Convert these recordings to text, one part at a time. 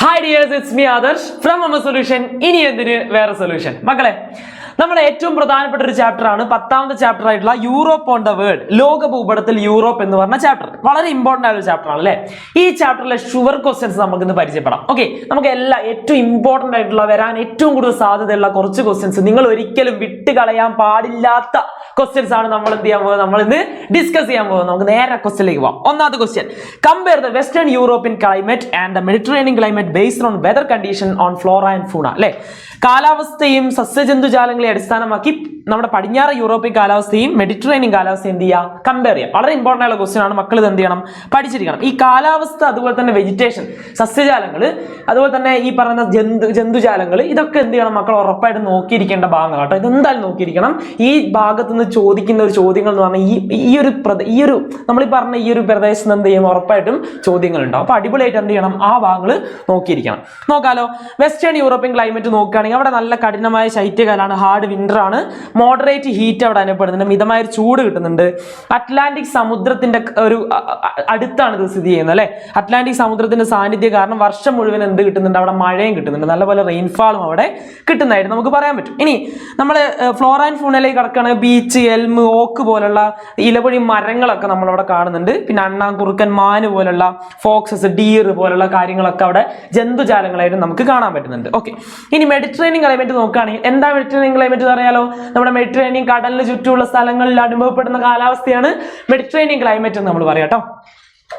Hi dears it's me Adarsh from Amma solution ഇനി എന്തിന് വേറെ സൊല്യൂഷൻ മക്കളെ നമ്മുടെ ഏറ്റവും പ്രധാനപ്പെട്ട ഒരു ചാപ്റ്റർ ആണ് പത്താമത്തെ ചാപ്റ്റർ ആയിട്ടുള്ള യൂറോപ്പ് ഓൺ ദ വേൾഡ് ലോക ഭൂപടത്തിൽ യൂറോപ്പ് എന്ന് പറഞ്ഞ ചാപ്റ്റർ. വളരെ ഇമ്പോർട്ടന്റ് ആയ ഒരു ചാപ്റ്റർ ആണ് അല്ലേ? ഈ ചാപ്റ്ററിലെ ഷുവർ ക്വസ്റ്റ്യൻസ് നമുക്ക് ഇന്ന് പരിചയപ്പെടാം. ഓക്കെ നമുക്ക് എല്ലാ ഏറ്റവും ഇമ്പോർട്ടന്റ് ആയിട്ടുള്ള വരാൻ ഏറ്റവും കൂടുതൽ സാധ്യതയുള്ള കുറച്ച് ക്വസ്റ്റ്യൻസ് നിങ്ങൾ ഒരിക്കലും വിട്ട് കളയാൻ പാടില്ലാത്ത ക്വസ്റ്റ്യൻസ് ആണ് നമ്മൾ എന്ത് ചെയ്യാൻ പോകുന്നത്? നമ്മൾ ഇന്ന് ഡിസ്കസ് ചെയ്യാൻ പോകുന്നത്. നമുക്ക് നേരെ ക്വസ്റ്റ്യനിലേക്ക് പോകാം ഒന്നാമത്തെ question compare the western European climate and the Mediterranean climate based on weather condition on flora and fauna അല്ലെ? കാലാവസ്ഥയും സസ്യജന്തുജാലങ്ങളെ അടിസ്ഥാനമാക്കി നമ്മുടെ പടിഞ്ഞാറ് യൂറോപ്യൻ കാലാവസ്ഥയും മെഡിറ്ററേനിയൻ കാലാവസ്ഥയും എന്ത് ചെയ്യുക കമ്പയർ ചെയ്യാം. വളരെ ഇമ്പോർട്ടന്റ് ആയുള്ള ക്വസ്റ്റ്യൻ ആണ്. മക്കൾ ഇത് എന്ത് ചെയ്യണം? പഠിച്ചിരിക്കണം. ഈ കാലാവസ്ഥ അതുപോലെ തന്നെ വെജിറ്റേഷൻ സസ്യജാലങ്ങൾ അതുപോലെ തന്നെ ഈ പറയുന്ന ജന്തു ജന്തുജാലങ്ങൾ ഇതൊക്കെ എന്ത് ചെയ്യണം മക്കൾ ഉറപ്പായിട്ട് നോക്കിയിരിക്കേണ്ട ഭാഗങ്ങൾ കേട്ടോ. ഇതെന്തായാലും നോക്കിയിരിക്കണം. ഈ ഭാഗത്ത് നിന്ന് ചോദിക്കുന്ന ഒരു ചോദ്യങ്ങൾ എന്ന് പറഞ്ഞാൽ ഈ ഈ ഒരു ഈ ഒരു നമ്മൾ ഈ പറഞ്ഞ ഈ ഒരു പ്രദേശത്ത് എന്ത് ചെയ്യും? ഉറപ്പായിട്ടും ചോദ്യങ്ങൾ ഉണ്ടാവും അപ്പോൾ അടിപൊളിയായിട്ട് എന്ത് ചെയ്യണം? ആ ഭാഗങ്ങൾ നോക്കിയിരിക്കണം. നോക്കാലോ. വെസ്റ്റേൺ യൂറോപ്യൻ ക്ലൈമറ്റ് നോക്കുകയാണെങ്കിൽ അവിടെ നല്ല കഠിനമായ ശൈത്യകാലമാണ്. ഹാർഡ് വിന്റർ ആണ്. മോഡറേറ്റ് ഹീറ്റ് അവിടെ അനുഭവപ്പെടുന്നുണ്ട്. മിതമായ ഒരു ചൂട് കിട്ടുന്നുണ്ട്. അറ്റ്ലാന്റിക് സമുദ്രത്തിന്റെ ഒരു അടുത്താണ് ഇത് സ്ഥിതി ചെയ്യുന്നത് അല്ലെ? അറ്റ്ലാന്റിക് സമുദ്രത്തിന്റെ സാന്നിധ്യം കാരണം വർഷം മുഴുവൻ എന്ത് കിട്ടുന്നുണ്ട്? അവിടെ മഴയും കിട്ടുന്നുണ്ട്. നല്ലപോലെ റെയിൻഫാളും അവിടെ കിട്ടുന്നതായിട്ട് നമുക്ക് പറയാൻ പറ്റും. ഇനി നമ്മൾ ഫ്ലോറ ആൻഡ് ഫൂണയിലേക്ക് കിടക്കുകയാണെങ്കിൽ ബീച്ച് എൽമ് ഓക്ക് പോലുള്ള ഇലവഴി മരങ്ങളൊക്കെ നമ്മളവിടെ കാണുന്നുണ്ട്. പിന്നെ അണ്ണാ കുറുക്കൻ മാന് പോലുള്ള ഫോക്സസ് ഡിയർ പോലുള്ള കാര്യങ്ങളൊക്കെ അവിടെ ജന്തുജാലങ്ങളായിട്ട് നമുക്ക് കാണാൻ പറ്റുന്നുണ്ട്. ഓക്കെ ഇനി മെഡിറ്ററേനിയൻ ക്ലൈമറ്റ് നോക്കുകയാണെങ്കിൽ എന്താ മെഡിറ്ററേനിയൻ ക്ലൈമറ്റ് എന്ന് അറിയാലോ മെഡിറ്ററേനിയൻ കടലിന് ചുറ്റുമുള്ള സ്ഥലങ്ങളിൽ അനുഭവപ്പെടുന്ന കാലാവസ്ഥയാണ് മെഡിറ്ററേനിയൻ ക്ലൈമറ്റ് എന്ന് നമ്മൾ പറയാം കേട്ടോ.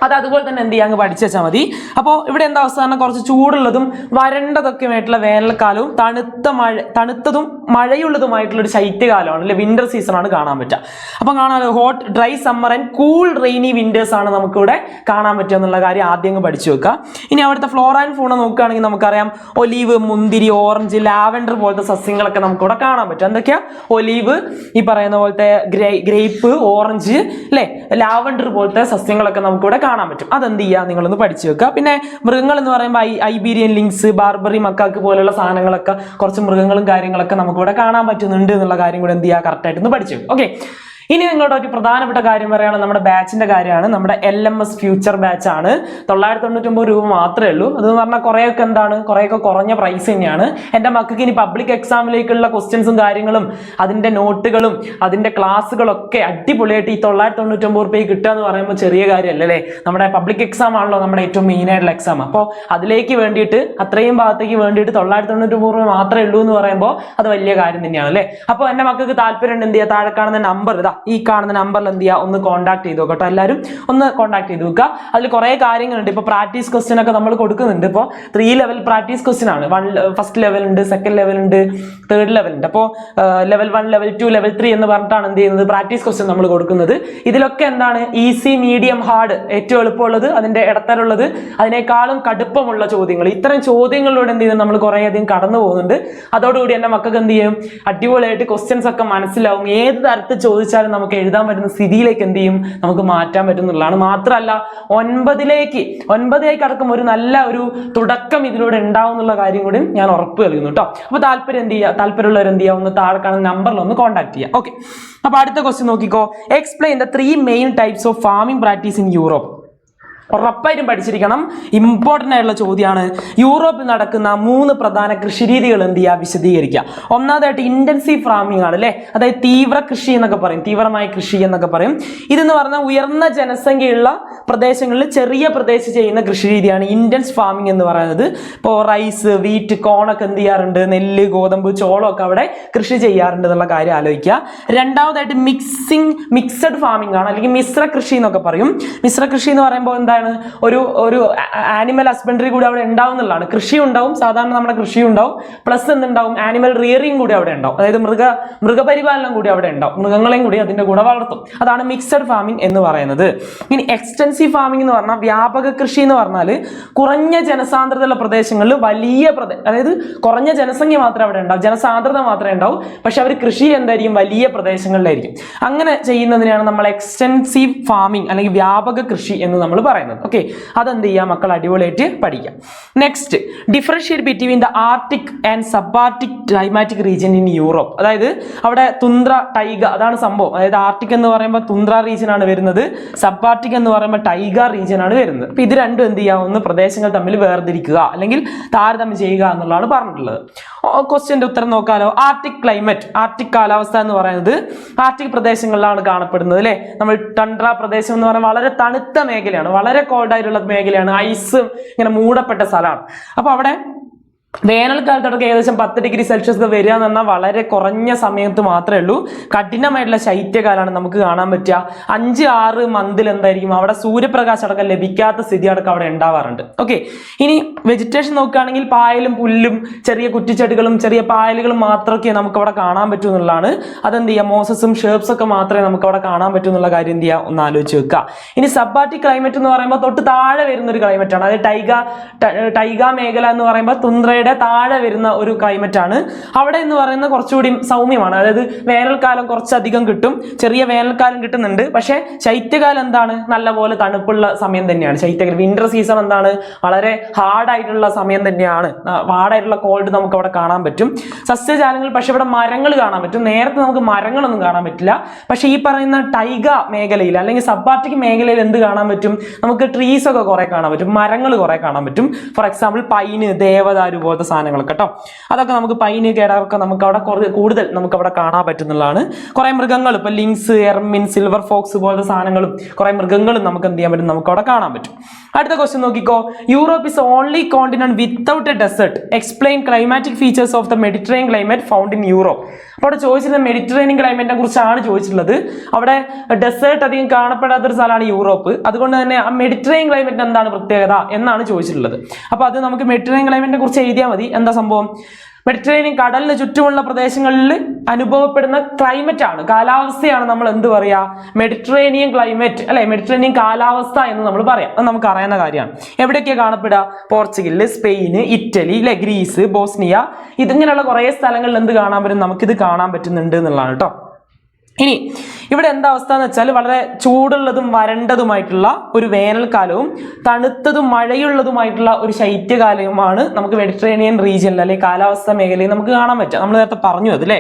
അത് അതുപോലെ തന്നെ എന്ത് ചെയ്യാൻ അങ്ങ് പഠിച്ചു വെച്ചാൽ മതി. അപ്പോൾ ഇവിടെ എന്താ അവസ്ഥ കുറച്ച് ചൂടുള്ളതും വരണ്ടതൊക്കെയുമായിട്ടുള്ള വേനൽക്കാലവും തണുത്ത മഴ തണുത്തതും മഴയുള്ളതുമായിട്ടുള്ള ഒരു ശൈത്യകാലമാണ് അല്ലെ വിന്റർ സീസൺ ആണ് കാണാൻ പറ്റുക. അപ്പം കാണാൻ hot dry summer and cool rainy winters ആണ് നമുക്കിവിടെ കാണാൻ പറ്റുക എന്നുള്ള കാര്യം ആദ്യം പഠിച്ചു വെക്കുക. ഇനി അവിടുത്തെ ഫ്ലോർ ആൻഡ് ഫൂണ നോക്കുകയാണെങ്കിൽ നമുക്കറിയാം ഒലീവ് മുന്തിരി ഓറഞ്ച് ലാവൻഡർ പോലത്തെ സസ്യങ്ങളൊക്കെ നമുക്കിവിടെ കാണാൻ പറ്റും. എന്തൊക്കെയാ? ഒലീവ് ഈ പറയുന്ന പോലത്തെ ഗ്രേ ഗ്രേപ്പ് ഓറഞ്ച് അല്ലേ? ലാവൻഡർ പോലത്തെ സസ്യങ്ങളൊക്കെ നമുക്കിവിടെ കാണാൻ പറ്റും. അതെന്ത് ചെയ്യുക? നിങ്ങളൊന്ന് പഠിച്ചു വെക്കുക. പിന്നെ മൃഗങ്ങൾ എന്ന് പറയുമ്പോൾ ഐബീരിയൻ ലിങ്സ് ബാർബറി മക്കാക്ക് പോലുള്ള സാധനങ്ങളൊക്കെ കുറച്ച് മൃഗങ്ങളും കാര്യങ്ങളൊക്കെ നമുക്കിവിടെ കാണാൻ പറ്റുന്നുണ്ട് എന്നുള്ള കാര്യം കൂടെ എന്ത് ചെയ്യുക കറക്റ്റായിട്ട് ഒന്ന് പഠിച്ചു ഓക്കെ ഇനി നിങ്ങളുടെ ഒരു പ്രധാനപ്പെട്ട കാര്യം പറയുകയാണ് നമ്മുടെ ബാച്ചിന്റെ കാര്യമാണ്. നമ്മുടെ L M S future batch ആണ്. തൊള്ളായിരത്തി തൊണ്ണൂറ്റൊമ്പത് രൂപ മാത്രമേ ഉള്ളൂ. അതെന്ന് പറഞ്ഞാൽ കുറേയൊക്കെ എന്താണ്? കുറേയൊക്കെ കുറഞ്ഞ പ്രൈസ് തന്നെയാണ്. എന്റെ മക്കൾക്ക് ഇനി പബ്ലിക് എക്സാമിലേക്കുള്ള ക്വസ്റ്റ്യൻസും കാര്യങ്ങളും അതിന്റെ നോട്ടുകളും അതിന്റെ ക്ലാസ്സുകളൊക്കെ അടിപൊളിയായിട്ട് ഈ തൊള്ളായിരത്തി തൊണ്ണൂറ്റൊമ്പത് റുപ്യ കിട്ടുക എന്ന് പറയുമ്പോൾ ചെറിയ കാര്യമല്ലേ നമ്മുടെ പബ്ലിക് എക്സാം ആണല്ലോ നമ്മുടെ ഏറ്റവും മെയിൻ ആയിട്ടുള്ള എക്സാം അപ്പോൾ അതിലേക്ക് വേണ്ടിയിട്ട് അത്രയും ഭാഗത്തേക്ക് വേണ്ടിയിട്ട് തൊള്ളായിരത്തി രൂപ മാത്രമേ ഉള്ളൂ എന്ന് പറയുമ്പോൾ അത് വലിയ കാര്യം തന്നെയാണ് അല്ലേ? അപ്പോൾ എന്റെ മക്കൾക്ക് താല്പര്യം ഉണ്ട് എന്ത് ചെയ്യുക താഴെ കാണുന്ന നമ്പർ ഇതാ. ഈ കാണുന്ന നമ്പറിൽ എന്ത് ചെയ്യുക ഒന്ന് കോൺടാക്ട് ചെയ്ത് നോക്കട്ടോ എല്ലാവരും ഒന്ന് കോൺടാക്ട് ചെയ്ത് നോക്കുക അതിൽ കുറേ കാര്യങ്ങളുണ്ട്. ഇപ്പോൾ പ്രാക്ടീസ് ക്വസ്റ്റ്യൻ ഒക്കെ നമ്മൾ കൊടുക്കുന്നുണ്ട്. ഇപ്പോൾ ത്രീ ലെവൽ പ്രാക്ടീസ് ക്വസ്റ്റ്യൻ ആണ്. വൺ ഫസ്റ്റ് ലെവൽ ഉണ്ട് സെക്കൻഡ് ലെവൽ ഉണ്ട് തേർഡ് ലെവൽ ഉണ്ട്. അപ്പോൾ level one level two level three എന്ന് പറഞ്ഞിട്ടാണ് എന്ത് ചെയ്യുന്നത്? പ്രാക്ടീസ് ക്വസ്റ്റ്യൻ നമ്മൾ കൊടുക്കുന്നത്. ഇതിലൊക്കെ എന്താണ്? ഈസി മീഡിയം ഹാർഡ് ഏറ്റവും എളുപ്പമുള്ളത് അതിന്റെ ഇടത്തരമുള്ളത് അതിനേക്കാളും കടുപ്പമുള്ള ചോദ്യങ്ങൾ. ഇത്തരം ചോദ്യങ്ങളിലൂടെ എന്ത് ചെയ്യുന്നത് നമ്മൾ കുറേ അധികം കടന്നു പോകുന്നുണ്ട്. അതോടുകൂടി എന്റെ മക്കൾക്ക് എന്ത് ചെയ്യും? അടിപൊളിയായിട്ട് ക്വസ്റ്റ്യൻസ് ഒക്കെ മനസ്സിലാവും. ഏത് തരത്തിൽ ചോദിച്ചാലും നമുക്ക് എഴുതാൻ പറ്റുന്ന സ്ഥിതിയിലേക്ക് എന്ത് ചെയ്യും? നമുക്ക് മാറ്റാൻ പറ്റുന്നുള്ളതാണ് മാത്രമല്ല ഒൻപതിലേക്ക് ഒൻപതിലേക്ക് അടക്കം ഒരു നല്ല ഒരു തുടക്കം ഇതിലൂടെ ഉണ്ടാവും എന്നുള്ള കാര്യം കൂടി ഞാൻ ഉറപ്പ് നൽകുന്നു കേട്ടോ അപ്പോൾ താല്പര്യം എന്ത് ചെയ്യുക? താല്പര്യമുള്ളവർ എന്ത് ചെയ്യുക? ഒന്ന് താഴെ കാണുന്ന നമ്പറിൽ ഒന്ന് കോൺടാക്ട് ചെയ്യുക. ഓക്കെ അപ്പോൾ അടുത്ത ക്വസ്റ്റ്യൻ നോക്കിക്കോ. Explain the three main types of farming practice in Europe ഉറപ്പായിട്ടും പഠിച്ചിരിക്കണം. ഇമ്പോർട്ടന്റ് ആയിട്ടുള്ള ചോദ്യമാണ് യൂറോപ്പിൽ നടക്കുന്ന മൂന്ന് പ്രധാന കൃഷിരീതികൾ എന്ത് ചെയ്യുക? വിശദീകരിക്കുക. ഒന്നാമതായിട്ട് ഇന്റൻസീവ് ഫാമിംഗ് ആണ് അല്ലേ? അതായത് തീവ്ര കൃഷി എന്നൊക്കെ പറയും. തീവ്രമായ കൃഷി എന്നൊക്കെ പറയും. ഇതെന്ന് പറഞ്ഞാൽ ഉയർന്ന ജനസംഖ്യയുള്ള പ്രദേശങ്ങളിൽ ചെറിയ പ്രദേശം ചെയ്യുന്ന കൃഷിരീതിയാണ് രീതിയാണ് ഇന്റൻസ് ഫാമിംഗ് എന്ന് പറയുന്നത്. ഇപ്പോൾ റൈസ് വീറ്റ് കോണൊക്കെ എന്ത് ചെയ്യാറുണ്ട്? നെല്ല് ഗോതമ്പ് ചോളമൊക്കെ അവിടെ കൃഷി ചെയ്യാറുണ്ട് എന്നുള്ള കാര്യം ആലോചിക്കുക. രണ്ടാമതായിട്ട് മിക്സിംഗ് മിക്സഡ് ഫാമിംഗ് ആണ്. അല്ലെങ്കിൽ മിശ്ര കൃഷി എന്നൊക്കെ പറയും. മിശ്ര കൃഷി എന്ന് പറയുമ്പോൾ എന്താണ് ഒരു ഒരു ആനിമൽ ഹസ്ബൻഡറി കൂടി അവിടെ ഉണ്ടാവും എന്നുള്ളതാണ്. കൃഷി ഉണ്ടാവും സാധാരണ നമ്മുടെ കൃഷി ഉണ്ടാവും പ്ലസ് എന്തുണ്ടാവും? ആനിമൽ റിയറിങ് കൂടി അവിടെ ഉണ്ടാവും. അതായത് മൃഗ മൃഗപരിപാലനം കൂടി അവിടെ ഉണ്ടാവും. മൃഗങ്ങളെയും കൂടി അതിന്റെ കൂടെ വളർത്തും അതാണ് മിക്സഡ് ഫാമിംഗ് എന്ന് പറയുന്നത്. ഇനി എക്സ്റ്റൻസീവ് ഫാമിംഗ് എന്ന് പറഞ്ഞാൽ വ്യാപക കൃഷി എന്ന് പറഞ്ഞാൽ കുറഞ്ഞ ജനസാന്ദ്രതയുള്ള പ്രദേശങ്ങളിൽ വലിയ പ്രദേ അതായത് കുറഞ്ഞ ജനസംഖ്യ മാത്രമേ അവിടെ ഉണ്ടാവും. ജനസാന്ദ്രത മാത്രമേ ഉണ്ടാവും. പക്ഷെ അവർ കൃഷി എന്തായിരിക്കും? വലിയ പ്രദേശങ്ങളിലായിരിക്കും. അങ്ങനെ ചെയ്യുന്നതിനാണ് നമ്മൾ എക്സ്റ്റൻസീവ് ഫാമിംഗ് അല്ലെങ്കിൽ വ്യാപക കൃഷി എന്ന് നമ്മൾ പറയുന്നത്. പറയുന്നത് ഓക്കെ അതെന്ത് ചെയ്യുക മക്കൾ അടിപൊളിയായിട്ട് പഠിക്കാം. Next differentiate between the Arctic and sub Arctic climatic region in Europe അതായത് അവിടെ തുന്ദ്ര ടൈഗ അതാണ് സംഭവം. അതായത് ആർട്ടിക് എന്ന് പറയുമ്പോൾ തുന്ദ്ര റീജിയൻ ആണ് വരുന്നത് സബ് ആർട്ടിക് എന്ന് പറയുമ്പോൾ ടൈഗ റീജിയൻ ആണ് വരുന്നത്. അപ്പൊ ഇത് രണ്ടും എന്ത് ചെയ്യാവുന്ന പ്രദേശങ്ങൾ തമ്മിൽ വേർതിരിക്കുക അല്ലെങ്കിൽ താരതമ്യം ചെയ്യുക എന്നുള്ളതാണ് പറഞ്ഞിട്ടുള്ളത്. ക്വസ്റ്റ്യന്റെ ഉത്തരം നോക്കാലോ. ആർട്ടിക് ക്ലൈമറ്റ് ആർട്ടിക് കാലാവസ്ഥ എന്ന് പറയുന്നത് ആർട്ടിക് പ്രദേശങ്ങളിലാണ് കാണപ്പെടുന്നത് അല്ലേ നമ്മൾ ടണ്ട്ര പ്രദേശം എന്ന് പറയുന്നത് വളരെ തണുത്ത മേഖലയാണ് വളരെ കോൾഡായിട്ടുള്ള മേഖലയാണ് ഐസ് ഇങ്ങനെ മൂടപ്പെട്ട സ്ഥലമാണ്. അപ്പോൾ അവിടെ വേനൽക്കാലത്തൊക്കെ ഏകദേശം പത്ത് ഡിഗ്രി സെൽഷ്യസ് വരിക എന്ന് പറഞ്ഞാൽ വളരെ കുറഞ്ഞ സമയത്ത് മാത്രമേ ഉള്ളൂ. കഠിനമായിട്ടുള്ള ശൈത്യകാലമാണ് നമുക്ക് കാണാൻ പറ്റുക. അഞ്ച് ആറ് മന്തിൽ എന്തായിരിക്കും? അവിടെ സൂര്യപ്രകാശം അടക്കം ലഭിക്കാത്ത സ്ഥിതി അടക്കം അവിടെ ഉണ്ടാവാറുണ്ട്. ഓക്കെ ഇനി വെജിറ്റേഷൻ നോക്കുകയാണെങ്കിൽ പായലും പുല്ലും ചെറിയ കുറ്റിച്ചെടികളും ചെറിയ പായലുകളും മാത്രമൊക്കെ നമുക്ക് അവിടെ കാണാൻ പറ്റൂ എന്നുള്ളതാണ്. അതെന്ത് ചെയ്യുക? മോസസും ഷേപ്സ് ഒക്കെ മാത്രമേ നമുക്ക് അവിടെ കാണാൻ പറ്റൂ എന്നുള്ള കാര്യം എന്ത് ചെയ്യുക? ഒന്ന് ആലോചിച്ച് വെക്കുക. ഇനി സബാറ്റിക് ക്ലൈമറ്റ് എന്ന് പറയുമ്പോൾ തൊട്ട് താഴെ വരുന്ന ഒരു ക്ലൈമറ്റ് ആണ്. അതായത് ടൈഗ ടൈഗ മേഖല എന്ന് പറയുമ്പോൾ തുന്ദ്രയുടെ താഴെ വരുന്ന ഒരു ക്ലൈമറ്റ് ആണ് അവിടെ എന്ന് പറയുന്നത് കുറച്ചുകൂടി സൗമ്യമാണ്. അതായത് വേനൽക്കാലം കുറച്ചധികം കിട്ടും. ചെറിയ വേനൽക്കാലം കിട്ടുന്നുണ്ട്. പക്ഷേ ശൈത്യകാലം എന്താണ്? നല്ലപോലെ തണുപ്പുള്ള സമയം തന്നെയാണ്. ശൈത്യകാലം വിന്റർ സീസൺ എന്താണ്? വളരെ ഹാർഡായിട്ടുള്ള സമയം തന്നെയാണ്. ഹാർഡായിട്ടുള്ള കോൾഡ് നമുക്ക് അവിടെ കാണാൻ പറ്റും. സസ്യജാലങ്ങൾ പക്ഷെ ഇവിടെ മരങ്ങൾ കാണാൻ പറ്റും. നേരത്തെ നമുക്ക് മരങ്ങളൊന്നും കാണാൻ പറ്റില്ല. പക്ഷെ ഈ പറയുന്ന ടൈഗ മേഖലയിൽ അല്ലെങ്കിൽ സബാർട്ടിക് മേഖലയിൽ എന്ത് കാണാൻ പറ്റും? നമുക്ക് ട്രീസ് ഒക്കെ കുറെ കാണാൻ പറ്റും. മരങ്ങൾ കുറെ കാണാൻ പറ്റും. ഫോർ എക്സാമ്പിൾ പൈന് ദേവദാരു പോലത്തെ സാധനങ്ങളൊക്കെ കേട്ടോ അതൊക്കെ നമുക്ക് പൈന് കേടാറൊക്കെ നമുക്ക് അവിടെ കൂടുതൽ നമുക്ക് അവിടെ കാണാൻ പറ്റുന്നതാണ് കുറെ മൃഗങ്ങൾ ഇപ്പൊ ലിങ്സ് എർമിൻ സിൽവർ ഫോക്സ് പോലത്തെ സാധനങ്ങളും കുറെ മൃഗങ്ങളും നമുക്ക് എന്ത് ചെയ്യാൻ പറ്റും? നമുക്ക് അവിടെ കാണാൻ പറ്റും. അടുത്ത ക്വസ്റ്റ്യൻ നോക്കിക്കോ. Europe is only continent without a desert explain climatic features of the Mediterranean climate found in Europe അപ്പോൾ അവിടെ ചോദിച്ചിരുന്നത് മെഡിറ്ററേനിയൻ ക്ലൈമറ്റിനെ കുറിച്ചാണ് ചോദിച്ചിട്ടുള്ളത്. അവിടെ ഡെസേർട്ട് അധികം കാണപ്പെടാത്ത ഒരു സ്ഥലമാണ് യൂറോപ്പ് അതുകൊണ്ട് തന്നെ ആ മെഡിറ്ററേനിയൻ ക്ലൈമറ്റിന് എന്താണ് പ്രത്യേകത എന്നാണ് ചോദിച്ചിട്ടുള്ളത്. അപ്പോൾ അത് നമുക്ക് മെഡിറ്ററേനിയൻ ക്ലൈമറ്റിനെ കുറിച്ച് എഴുതിയാൽ മതി. എന്താ സംഭവം? മെഡിറ്ററേനിയൻ കടലിന് ചുറ്റുമുള്ള പ്രദേശങ്ങളിൽ അനുഭവപ്പെടുന്ന ക്ലൈമറ്റ് ആണ്. കാലാവസ്ഥയാണ് നമ്മൾ എന്ത് പറയാ? മെഡിറ്ററേനിയൻ ക്ലൈമറ്റ് അല്ലെ? മെഡിറ്ററേനിയൻ കാലാവസ്ഥ എന്ന് നമ്മൾ പറയാം. അത് നമുക്ക് അറിയുന്ന കാര്യമാണ്. എവിടെയൊക്കെ കാണപ്പെടുക? പോർച്ചുഗൽ സ്പെയിന് ഇറ്റലി അല്ലെ ഗ്രീസ് ബോസ്നിയ. ഇതിങ്ങനെയുള്ള കുറേ സ്ഥലങ്ങളിൽ എന്ത് കാണാൻ പറ്റും? നമുക്കിത് കാണാൻ പറ്റുന്നുണ്ട് എന്നുള്ളതാണ് കേട്ടോ. ഇനി ഇവിടെ എന്താ അവസ്ഥ എന്ന് വെച്ചാൽ വളരെ ചൂടുള്ളതും വരണ്ടതുമായിട്ടുള്ള ഒരു വേനൽക്കാലവും തണുത്തതും മഴയുള്ളതുമായിട്ടുള്ള ഒരു ശൈത്യകാലവുമാണ് നമുക്ക് മെഡിറ്ററേനിയൻ റീജിയനിൽ അല്ലെങ്കിൽ കാലാവസ്ഥ മേഖലയിൽ നമുക്ക് കാണാൻ പറ്റുക. നമ്മൾ നേരത്തെ പറഞ്ഞു അത് അല്ലേ?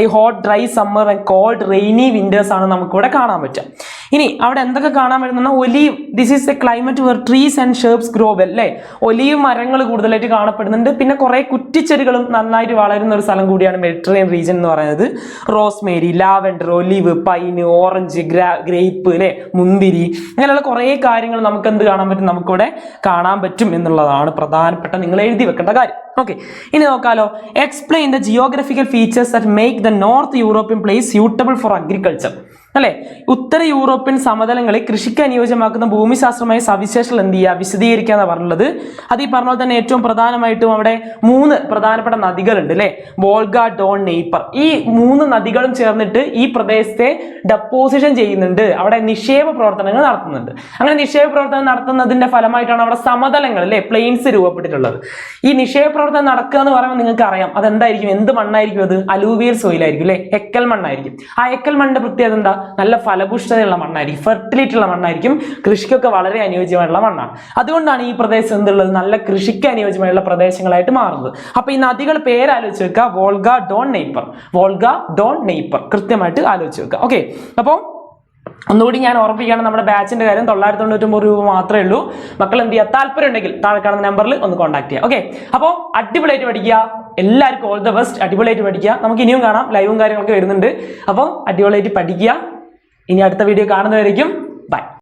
ഈ hot dry summer and cold rainy winters ആണ് നമുക്കിവിടെ കാണാൻ പറ്റുക. ഇനി അവിടെ എന്തൊക്കെ കാണാൻ പറ്റുന്ന olive this is a climate where trees and shrubs grow അല്ലേ? ഒലീവ് മരങ്ങൾ കൂടുതലായിട്ട് കാണപ്പെടുന്നുണ്ട്. പിന്നെ കുറെ കുറ്റിച്ചെടികളും നന്നായിട്ട് വളരുന്ന ഒരു സ്ഥലം കൂടിയാണ് മെഡിറ്ററേനിയൻ റീജിയൻ എന്ന് പറയുന്നത്. Rosemary lavender olive pine orange ഗ്രാ grape അല്ലേ? മുന്തിരി അങ്ങനെയുള്ള കുറേ കാര്യങ്ങൾ നമുക്ക് എന്ത് കാണാൻ പറ്റും? നമുക്കിവിടെ കാണാൻ പറ്റും എന്നുള്ളതാണ് പ്രധാനപ്പെട്ട നിങ്ങൾ എഴുതി വെക്കേണ്ട കാര്യം. ഓക്കെ ഇനി നോക്കാലോ. Explain the geographical features that make the North European place suitable for agriculture അല്ലെ? ഉത്തര യൂറോപ്യൻ സമതലങ്ങളെ കൃഷിക്ക് അനുയോജ്യമാക്കുന്ന ഭൂമിശാസ്ത്രമായ സവിശേഷങ്ങൾ എന്ത് ചെയ്യുക? വിശദീകരിക്കുക എന്നാണ് പറഞ്ഞുള്ളത് അത് ഈ പറഞ്ഞ പോലെ തന്നെ ഏറ്റവും പ്രധാനമായിട്ടും അവിടെ മൂന്ന് പ്രധാനപ്പെട്ട നദികളുണ്ട് അല്ലെ? Volga Don Dnieper. ഈ മൂന്ന് നദികളും ചേർന്നിട്ട് ഈ പ്രദേശത്തെ ഡെപ്പോസിഷൻ ചെയ്യുന്നുണ്ട്. അവിടെ നിക്ഷേപ പ്രവർത്തനങ്ങൾ നടത്തുന്നുണ്ട്. അങ്ങനെ നിക്ഷേപ പ്രവർത്തനം നടത്തുന്നതിന്റെ ഫലമായിട്ടാണ് അവിടെ സമതലങ്ങൾ അല്ലെ? പ്ലെയിൻസ് രൂപപ്പെട്ടിട്ടുള്ളത്. ഈ നിക്ഷേപ പ്രവർത്തനം നടക്കുക എന്ന് പറയുമ്പോൾ നിങ്ങൾക്ക് അറിയാം അതെന്തായിരിക്കും? എന്ത് മണ്ണായിരിക്കും അത്? അലൂവിയൽ സോയിലായിരിക്കും അല്ലെ? എക്കൽ മണ്ണായിരിക്കും. ആ എക്കൽ മണ്ണിന്റെ പ്രത്യേകത എന്താ? നല്ല ഫലപുഷ്ടതയുള്ള മണ്ണായിരിക്കും ഫെർട്ടിലിറ്റി ഉള്ള മണ്ണായിരിക്കും. കൃഷിക്കൊക്കെ വളരെ അനുയോജ്യമായിട്ടുള്ള മണ്ണാണ്. അതുകൊണ്ടാണ് ഈ പ്രദേശം എന്തുള്ളത്? നല്ല കൃഷിക്ക് അനുയോജ്യമായുള്ള പ്രദേശങ്ങളായിട്ട് മാറുന്നത്. അപ്പൊ ഈ നദികൾ പേരാലോചിച്ച് വെക്കുക Volga Don Dnieper Volga Don Dnieper കൃത്യമായിട്ട് ആലോചിച്ച് വെക്കുക ഓക്കെ. അപ്പോൾ ഒന്നുകൂടി ഞാൻ ഓർപ്പിക്കുകയാണ് നമ്മുടെ ബാച്ചിന്റെ കാര്യം. തൊള്ളായിരത്തി തൊണ്ണൂറ്റൊമ്പത് രൂപ മാത്രമേ ഉള്ളൂ. മക്കൾ എന്ത് ചെയ്യുക താല്പര്യം ഉണ്ടെങ്കിൽ താഴെ കാണുന്ന നമ്പറിൽ ഒന്ന് കോൺടാക്ട് ചെയ്യുക ഓക്കെ. അപ്പോൾ അടിപൊളിയായിട്ട് പഠിക്കുക. എല്ലാവർക്കും ഓൾ ദ ബെസ്റ്റ് അടിപൊളിയായിട്ട് പഠിക്കുക. നമുക്ക് ഇനിയും കാണാം. ലൈവും കാര്യങ്ങളൊക്കെ വരുന്നുണ്ട്. അപ്പോൾ അടിപൊളിയായിട്ട് പഠിക്കുക. ഇനി അടുത്ത വീഡിയോ കാണുന്നവരേക്കും ബൈ.